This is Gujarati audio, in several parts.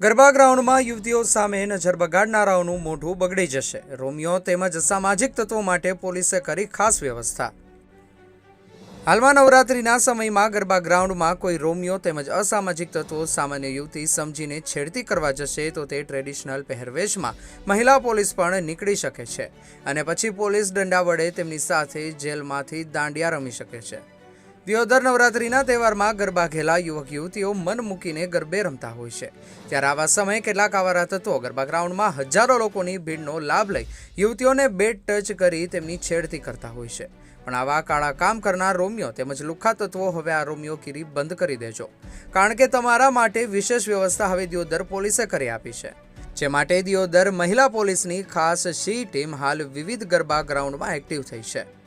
ગરબા ગ્રાઉન્ડમાં યુવતીઓ સામે નજર બગાડનારાઓનું મોઢું બગડી જશે. રોમિયો તેમજ સામાજિક તત્વો માટે પોલીસે કરી ખાસ વ્યવસ્થા. હાલમાં નવરાત્રિના સમયમાં ગરબા ગ્રાઉન્ડમાં કોઈ રોમિયો તેમજ અસામાજિક તત્વો સામાન્ય યુવતી સમજીને છેડતી કરવા જશે તો તે ટ્રેડિશનલ પહેરવેશમાં મહિલા પોલીસ પણ નીકળી શકે છે. અને પછી પોલીસ દંડા વડે તેમની સાથે જેલમાંથી દાંડિયા રમી શકે છે. દિયોદર નવરાત્રિના તહેવારમાં ગરબા ઘેલા યુવક યુવતીઓ મન મૂકીને ગરબે રમતા હોય છે. ત્યારે આવા સમયે કેટલાક આવારા તત્વો ગરબા ગ્રાઉન્ડમાં હજારો લોકોની ભીડનો લાભ લઈ યુવતીઓને બેટ ટચ કરી તેમની છેડતી કરતા હોય છે. પણ આવા કાળા કામ કરનાર રોમિયો તેમજ લુખ્ખા તત્વો હવે આ રોમિયો કીરી બંધ કરી દેજો. કારણ કે તમારા માટે વિશેષ વ્યવસ્થા હવે દિયોદર પોલીસે કરી આપી છે. જે માટે દિયોદર મહિલા પોલીસની ખાસ સી ટીમ હાલ વિવિધ ગરબા ગ્રાઉન્ડમાં એક્ટિવ થઈ છે.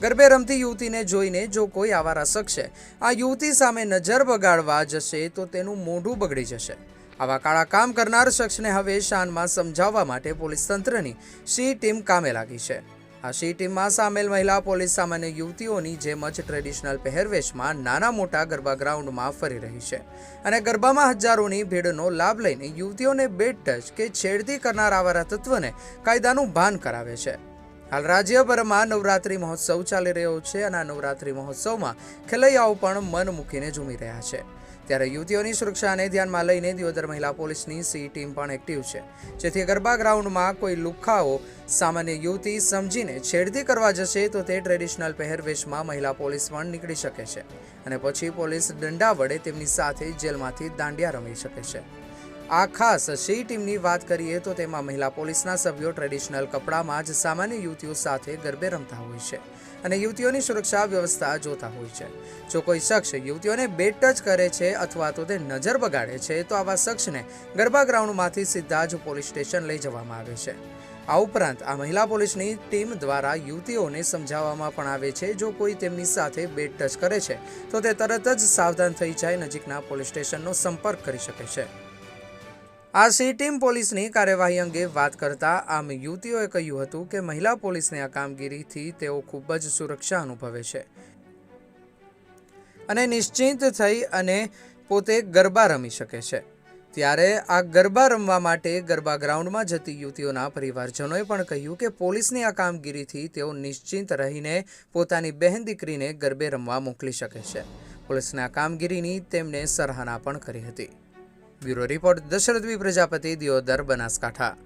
ગરબે રમતી યુવતીને જોઈને જો કોઈ આવારા છે, આ યુવતી સામે નજર બગાડવા જશે તો તેનું મોઢું બગડી જશે. આવા કાળા કામ કરનાર શખ્સને હવે શાનમાં સમજાવવા માટે પોલીસ તંત્રની સી ટીમ કામે લાગી છે. આ સી ટીમમાં સામેલ મહિલા પોલીસ સામાન્ય યુવતીઓની જેમ જ ટ્રેડિશનલ પહેરવેશમાં નાના મોટા ગરબા ગ્રાઉન્ડમાં ફરી રહી છે અને ગરબામાં હજારોની ભીડનો લાભ લઈને યુવતીઓને બેટ ટચ કે છેડતી કરનાર આવારા તત્વને કાયદાનું ભાન કરાવે છે. હાલ રાજ્યભરમાં નવરાત્રિ મહોત્સવ ચાલી રહ્યો છે અને આ નવરાત્રિ મહોત્સવમાં ખેલૈયાઓ પણ મન મૂકીને ઝૂમી રહ્યા છે. ત્યારે યુવતીઓની સુરક્ષાને ધ્યાનમાં લઈને દિયોદર મહિલા પોલીસની સી ટીમ પણ એક્ટિવ છે. જેથી ગરબા ગ્રાઉન્ડમાં કોઈ લુખ્ખાઓ સામાન્ય યુવતી સમજીને છેડતી કરવા જશે તો તે ટ્રેડિશનલ પહેરવેશમાં મહિલા પોલીસ પણ નીકળી શકે છે. અને પછી પોલીસ દંડા વડે તેમની સાથે જેલમાંથી દાંડિયા રમી શકે છે. આ ખાસ સી ટીમની વાત કરીએ તો તેમાં મહિલા પોલીસના સભ્યો ટ્રેડિશનલ કપડામાં જ સામાન્ય યુવતીઓ સાથે ગરબે રમતા હોય છે અને યુવતીઓની સુરક્ષા વ્યવસ્થા જોતા હોય છે. જો કોઈ શખ્સ યુવતીઓને બેટ ટચ કરે છે અથવા તો તે નજર બગાડે છે, તો આવા શખ્સને ગરબા ગ્રાઉન્ડમાંથી સીધા જ પોલીસ સ્ટેશન લઈ જવામાં આવે છે. આ ઉપરાંત આ મહિલા પોલીસની ટીમ દ્વારા યુવતીઓને સમજાવવામાં પણ આવે છે, જો કોઈ તેમની સાથે બેટ ટચ કરે છે, તો તે તરત જ સાવધાન થઈ જાય નજીકના પોલીસ સ્ટેશનનો સંપર્ક કરી શકે છે. આ સી ટીમ પોલીસની કાર્યવાહી અંગે વાત કરતા આમ યુવતીઓએ કહ્યું હતું કે મહિલા પોલીસની આ કામગીરીથી તેઓ ખૂબ જ સુરક્ષા અનુભવે છે. અને નિશ્ચિંત થઈ અને પોતે ગરબા રમી શકે છે. ત્યારે આ ગરબા રમવા માટે ગરબા ગ્રાઉન્ડમાં જતી યુવતીઓના પરિવારજનોએ પણ કહ્યું કે પોલીસની આ કામગીરીથી તેઓ નિશ્ચિંત રહીને પોતાની બહેન દીકરીને ગરબે રમવા મોકલી શકે છે. પોલીસની આ કામગીરીની તેમણે સરાહના પણ કરી હતી. બ્યુરો રિપોર્ટ દશરથવી પ્રજાપતિ દિયોદર બનાસકાંઠા.